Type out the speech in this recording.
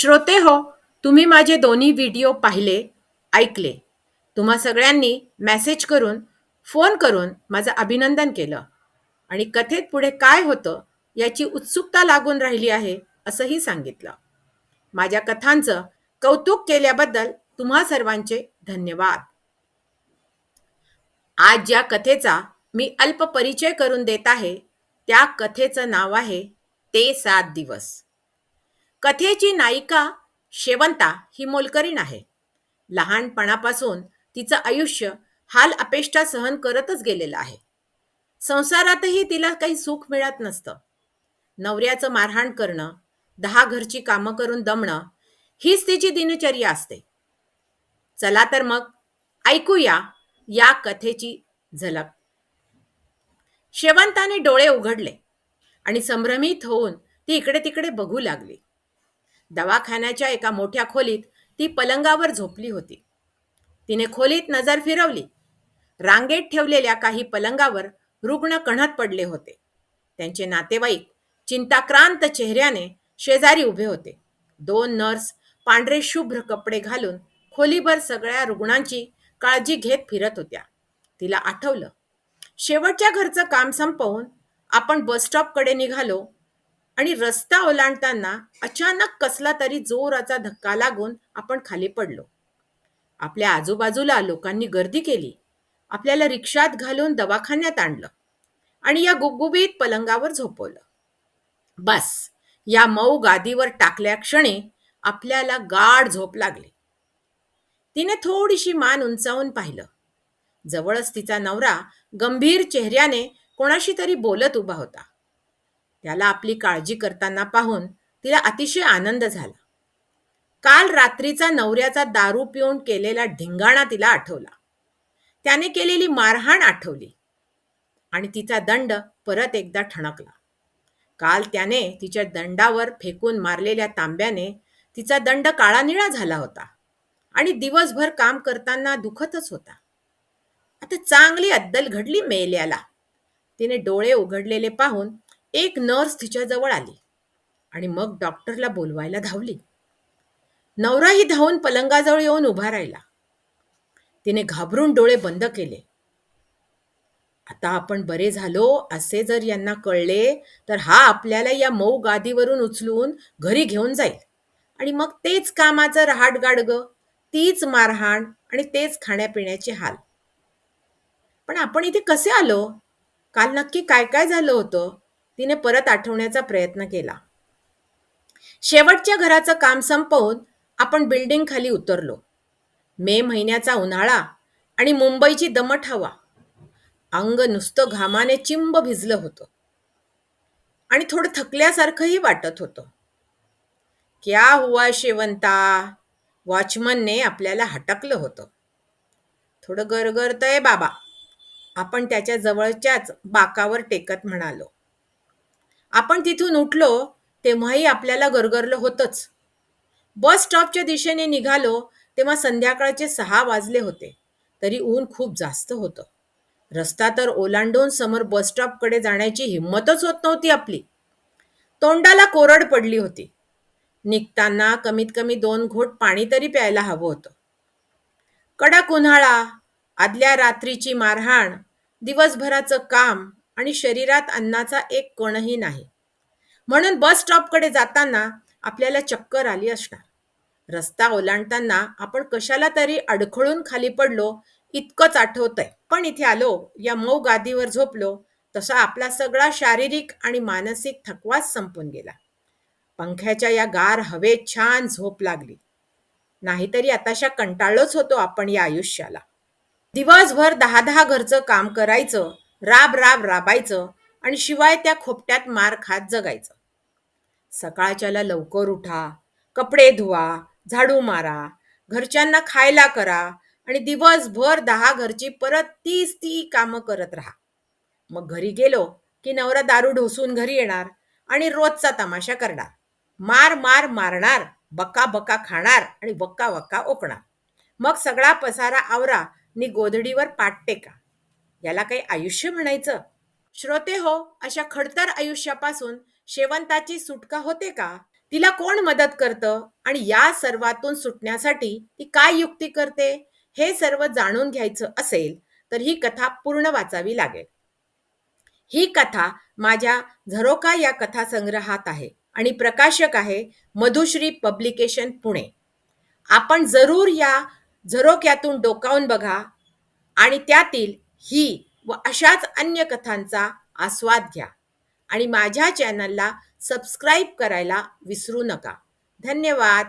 श्रोते हो तुम्ही माझे दोन्ही व्हिडिओ पाहिले ऐकले. तुम्हा सगळ्यांनी मेसेज करून फोन करून माझं अभिनंदन केलं. आणि कथेत पुढे काय होतं याची उत्सुकता लागून राहिली आहे असंही सांगितलं. माझ्या कथांचं कौतुक केल्याबद्दल तुम्हा सर्वांचे धन्यवाद. आज ज्या कथेचा मी अल्प परिचय करून देत आहे त्या कथेचं नाव आहे ते सात दिवस. कथेची नायिका शेवंता ही मोलकरीण आहे. लहानपणापासून तिचं आयुष्य हाल अपेष्टा सहन करतच गेलेलं आहे. संसारातही तिला काही सुख मिळत नसतं. नवऱ्याचं मारहाण करणं दहा घरची कामं करून दमणं हीच तिची दिनचर्या असते. चला तर मग ऐकूया या कथेची झलक. शेवंताने डोळे उघडले आणि संभ्रमित होऊन ती इकडे तिकडे बघू लागली. दवाखान्याच्या एका मोठ्या खोलीत ती पलंगावर झोपली होती. तिने खोलीत नजर फिरवली. रांगेत ठेवलेल्या काही पलंगावर रुग्ण कणत पडले होते. त्यांचे नातेवाईक चिंताक्रांत चेहऱ्याने शेजारी उभे होते. दोन नर्स पांढरे शुभ्र कपडे घालून खोलीभर सगळ्या रुग्णांची काळजी घेत फिरत होत्या. तिला आठवलं शेवटच्या घरचं काम संपवून आपण बसस्टॉपकडे निघालो आणि रस्ता ओलांडताना अचानक कसला तरी जोराचा धक्का लागून आपण खाली पडलो. आपल्या आजूबाजूला लोकांनी गर्दी केली. आपल्याला रिक्षात घालून दवाखान्यात आणलं आणि या गुबगुबीत पलंगावर झोपवलं. बस या मऊ गादीवर टाकल्या क्षणी आपल्याला गाढ झोप लागली. तिने थोडीशी मान उंचावून पाहिलं. जवळच तिचा नवरा गंभीर चेहऱ्याने कोणाशी तरी बोलत उभा होता. त्याला आपली काळजी करताना पाहून तिला अतिशय आनंद झाला. काल रात्रीचा नवऱ्याचा दारू पिऊन केलेला ढिंगाणा तिला आठवला. त्याने केलेली मारहाण आठवली. आणि तिचा दंड परत एकदा ठणकला. काल त्याने तिच्या दंडावर फेकून मारलेल्या तांब्याने तिचा दंड काळा निळा झाला होता आणि दिवसभर काम करताना दुखतच होता. आता चांगली अद्दल घडली मेल्याला. तिने डोळे उघडलेले पाहून एक नर्स तिच्याजवळ आली आणि मग डॉक्टरला बोलवायला धावली. नवराही धावून पलंगाजवळ येऊन उभा राहिला. तिने घाबरून डोळे बंद केले. आता आपण बरे झालो असे जर यांना कळले तर हा आपल्याला या मऊ गादीवरून उचलून घरी घेऊन जाईल. आणि मग तेच कामाचं रहाट ग तीच मारहाण आणि तेच खाण्यापिण्याचे हाल. पण आपण इथे कसे आलो? काल नक्की काय काय झालं होतं? तिने परत आठवण्याचा प्रयत्न केला. शेवटच्या घराचं काम संपवून आपण बिल्डिंग खाली उतरलो. मे महिन्याचा उन्हाळा आणि मुंबईची दमट हवा. अंग नुसतं घामाने चिंब भिजलं होतं. आणि थोडं थकल्यासारखंही वाटत होतं. क्या हुआ शेवंता? वॉचमनने आपल्याला हटकलं होतं. थोडं गरगरतंय बाबा. आपण त्याच्या जवळच्याच बाकावर टेकत म्हणालो. आपण तिथून उठलो तेव्हाही आपल्याला गरगरलं होतंच. बस स्टॉपच्या दिशेने निघालो तेव्हा संध्याकाळचे सहा वाजले होते. तरी ऊन खूप जास्त होतं. रस्ता तर ओलांडून समोर बस स्टॉपकडे जाण्याची हिंमतच होत नव्हती आपली. तोंडाला कोरड पडली होती. निघताना कमीत कमी दोन घोट पाणी तरी प्यायला हवं होतं. कडक उन्हाळा आदल्या रात्रीची मारहाण दिवसभराचं काम आणि शरीरात अन्नाचा एक कणही नाही. म्हणून बस स्टॉपकडे जाताना आपल्याला चक्कर आली असणार. रस्ता ओलांडताना आपण कशाला तरी अडखळून खाली पडलो इतकंच आठवतंय. पण इथे आलो या मऊ गादीवर झोपलो तसा आपला सगळा शारीरिक आणि मानसिक थकवाच संपून गेला. पंख्याच्या या गार हवेत छान झोप लागली. नाहीतरी आताशा कंटाळलोच होतो आपण या आयुष्याला. दिवसभर दहा दहा घरचं काम करायचं राब राब राबायचं आणि शिवाय त्या खोपट्यात मार खात जगायचं. सकाळच्याला लवकर उठा कपडे धुवा झाडू मारा घरच्यांना खायला करा आणि दिवसभर दहा घरची परत तीच ती कामं करत राहा. मग घरी गेलो की नवरा दारू ढोसून घरी येणार आणि रोजचा तमाशा करणार. मार मार मारणार बक्का बक्का खाणार आणि बक्का वक्का ओकणार. मग सगळा पसारा आवरा नि गोधडीवर पाट टेका. याला काही आयुष्य म्हणायचं? श्रोते हो अशा खडतर आयुष्यापासून शेवंताची सुटका होते का? तिला कोण मदत करतं? आणि या सर्वातून सुटण्यासाठी ती काय युक्ती करते? हे सर्व जाणून घ्यायचं असेल तर ही कथा पूर्ण वाचावी लागेल. ही कथा माझ्या झरोका या कथा संग्रहात आहे आणि प्रकाशक आहे मधुश्री पब्लिकेशन पुणे. आपण जरूर या झरोक्यातून डोकावून बघा आणि त्यातील ही व अशाच अन्य कथांचा आस्वाद घ्या आणि माझ्या चॅनलला सबस्क्राईब करायला विसरू नका. धन्यवाद.